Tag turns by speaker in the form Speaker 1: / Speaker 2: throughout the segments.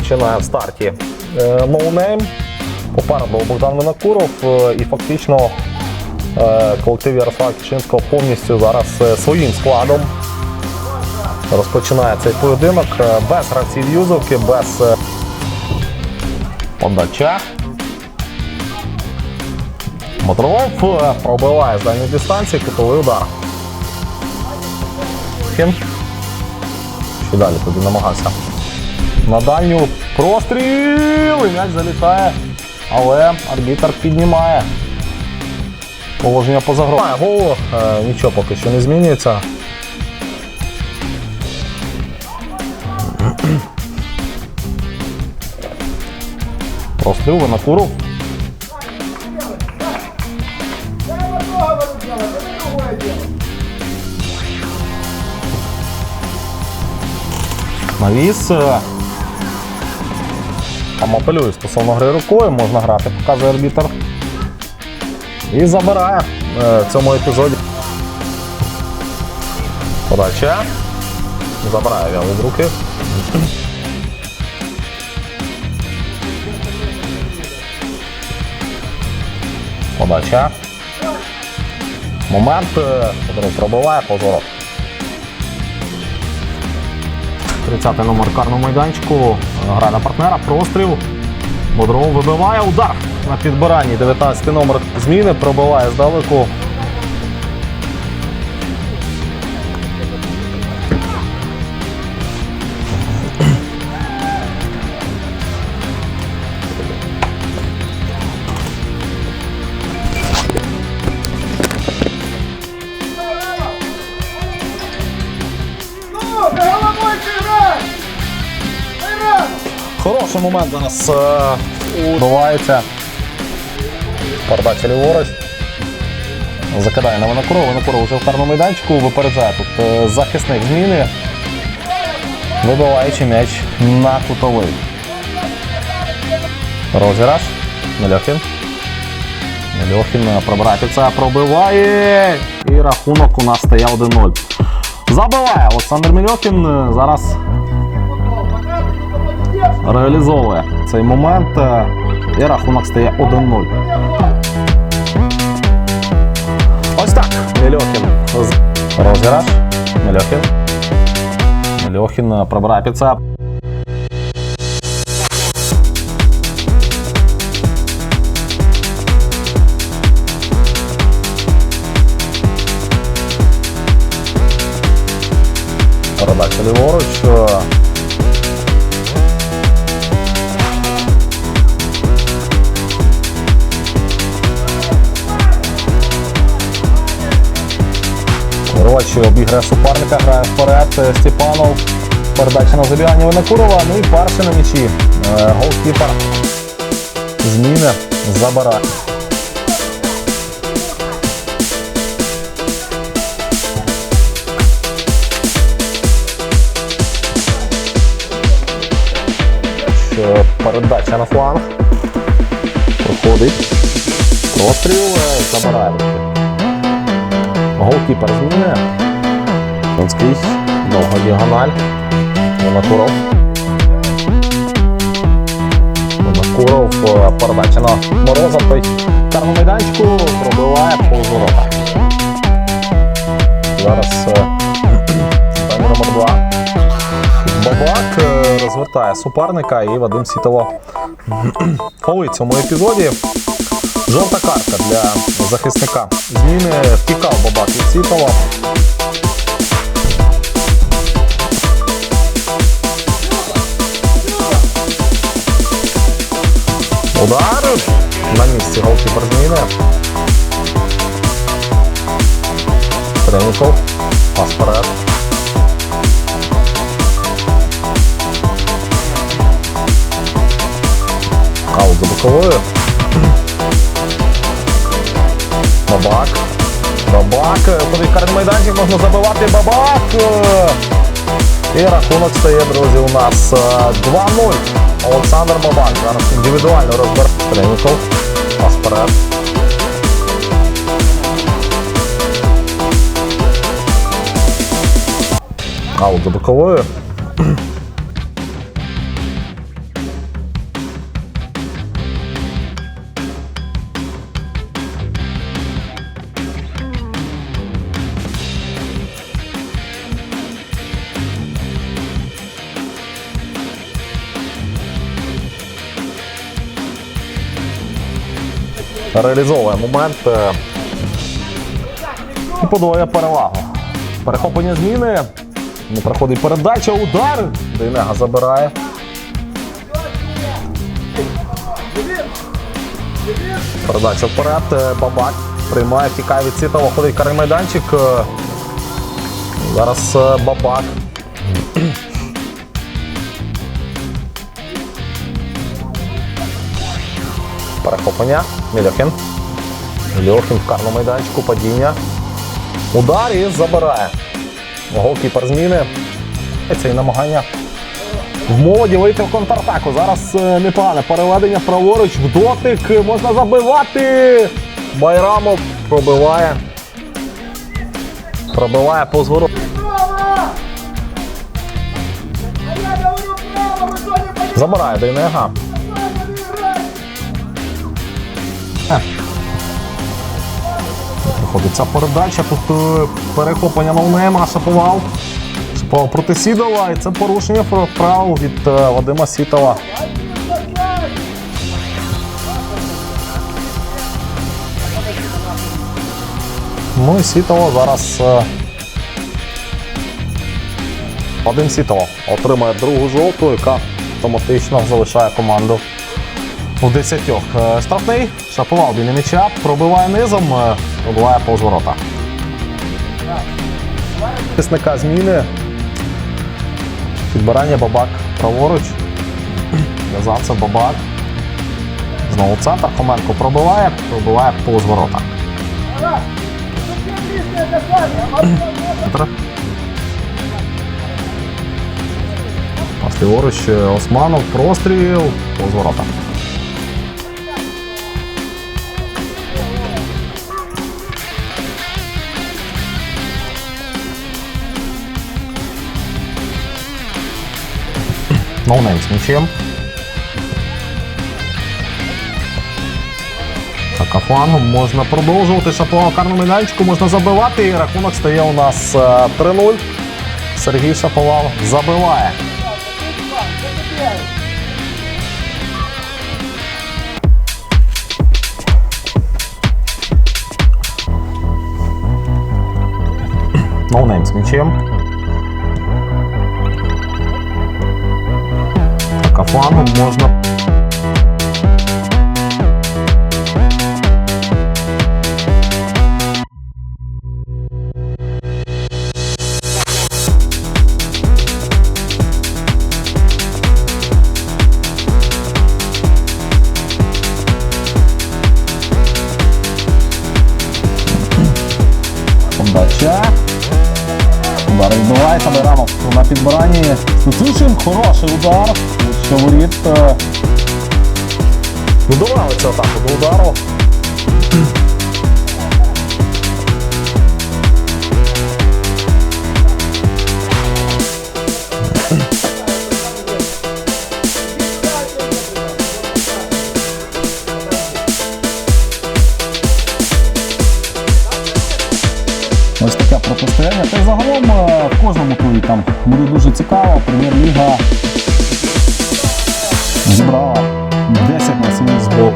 Speaker 1: розпочинає в старті ноунейм. Попереду Богдан Винокуров е, і фактично е, колектив Ярослава Кічинського повністю зараз е, своїм складом розпочинає цей поєдинок без гравців юзовки, без подача. Моторов пробиває з дальньої дистанції, кутовий удар. Хін. Ще далі туди намагався. На дальню простріл! І м'яч залітає. Але арбітр піднімає. Положення поза грою. Голову. Е, нічого поки що не змінюється. Простріл Винокуров. Навіс. Там апелює стосовно гри рукою, можна грати, показує арбітр. І забирає е, в цьому епізоді. Подача. Забирає вяло з руки. Подача. Момент. е, Подоров пробиває, позоров. 30 номер карного майданчику. Гра на партнера, простріл. Бодров вибиває удар на підбиранні. 19 номер зміни пробиває здалеку. Хороший момент зараз е, відбувається. Передача ліворуч. Закидає на Винокурова. Винокуров вже в карному майданчику випереджає тут е, захисник зміни. Вибиваючи м'яч на кутовий. Розіграш. Мельохін. Мельохін е, пробирається, пробиває. І рахунок у нас стає 1-0. Забиває Олександр Мельохін. Е, Зараз реалізовує цей момент. е, І рахунок стає 1-0. Ось так. Мельохін. Розіграш. Мельохін. Мельохін е, пробирає підцеп. Передача ліворуч. Ровач обіграє суперника, грає вперед. Е, Степанов. Передача на забігання Винокурова. Ну і перший на м'ячі. Е, Голкіпер. Зміни забирає. Передача на фланг. Проходить. Простріл е, забирає. Голкіпер змінює. Донський. Довга діагональ. Винокуров. Винокуров. е, Передача на Мороза. Той майданчику пробиває повз. Зараз е, номер два. Бабак е, розвертає суперника і Вадим Сітово фолить цьому епізоді. Жовта картка для захисника. Зміни втікав Бабак від Сітова. Удар на місці голкіпер зміни. Треніков. Пас вперед. Аут за боковою. Бабак. Куди карний майданчик можна забивати бабак. І рахунок стає, друзі, у нас е, 2-0. Олександр Бабак. Зараз індивідуально розбере. Треніков. Пас. Аут за боковою. Реалізовує момент. е, І подвоює перевагу. Перехоплення зміни. Не проходить передача, удар. Дейнега забирає. Передача вперед. е, Бабак приймає, втікає від сіта, виходить карий майданчик. е, Зараз Бабак. Перехоплення. Мільохін. Мільохін в карному майданчику, падіння. Удар і забирає. Голкіпер зміни. Це і намагання в молоді вийти в контратаку. Зараз е, непогане переведення праворуч в дотик. Можна забивати. Байрамов пробиває. Пробиває по звороту.
Speaker 2: Право! А
Speaker 1: Проходить ця передача. Тут е, перехоплення Новнема, Шаповал. Шаповал проти Сідова. І це порушення правил від е, Вадима Сітова. Ну і Сітово зараз. е, Вадим Сітово отримає другу жовту, яка автоматично залишає команду у десятьох. Штрафний Шаповал біля м'яча, пробиває низом, е, пробиває повз ворота. Тисника зміни. Підбирання бабак праворуч. В'язався бабак. Знову центр. Хоменко пробиває, пробиває повз ворота. А ліворуч е, Османов, простріл, повз ворота. Ноунейм з м'ячем. Так, можна продовжувати. Шапова карному майданчику можна забивати. І рахунок стає у нас е, 3-0. Сергій Шаповал забиває. Ноунейм з м'ячем. Флангом можна. Подача. Удар відбувається, Байрамов на підбиранні. Стецишин, хороший удар. Що воріт. е, Додавали цю атаку до удару. Ось таке протистояння. Та загалом е, в кожному турі там буде дуже цікаво. Прем'єр-ліга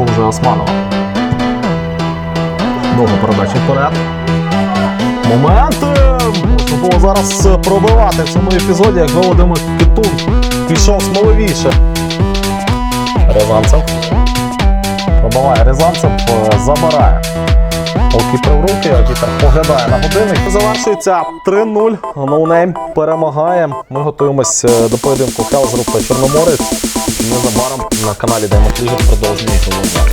Speaker 1: 7 з боку вже Османова. Довга передача вперед. Момент! було зараз е, пробивати в цьому епізоді, як Володимир Китун пішов смоливіше. Рязанцев. Пробиває Рязанцев, е, забирає. Голкіпер в руки, арбітер поглядає на годинник. Завершується 3-0. Ноунейм перемагає. Ми готуємось е, до поєдинку Хелзруп та Чорноморець. Незабаром на каналі Демопліжер продовжує голова.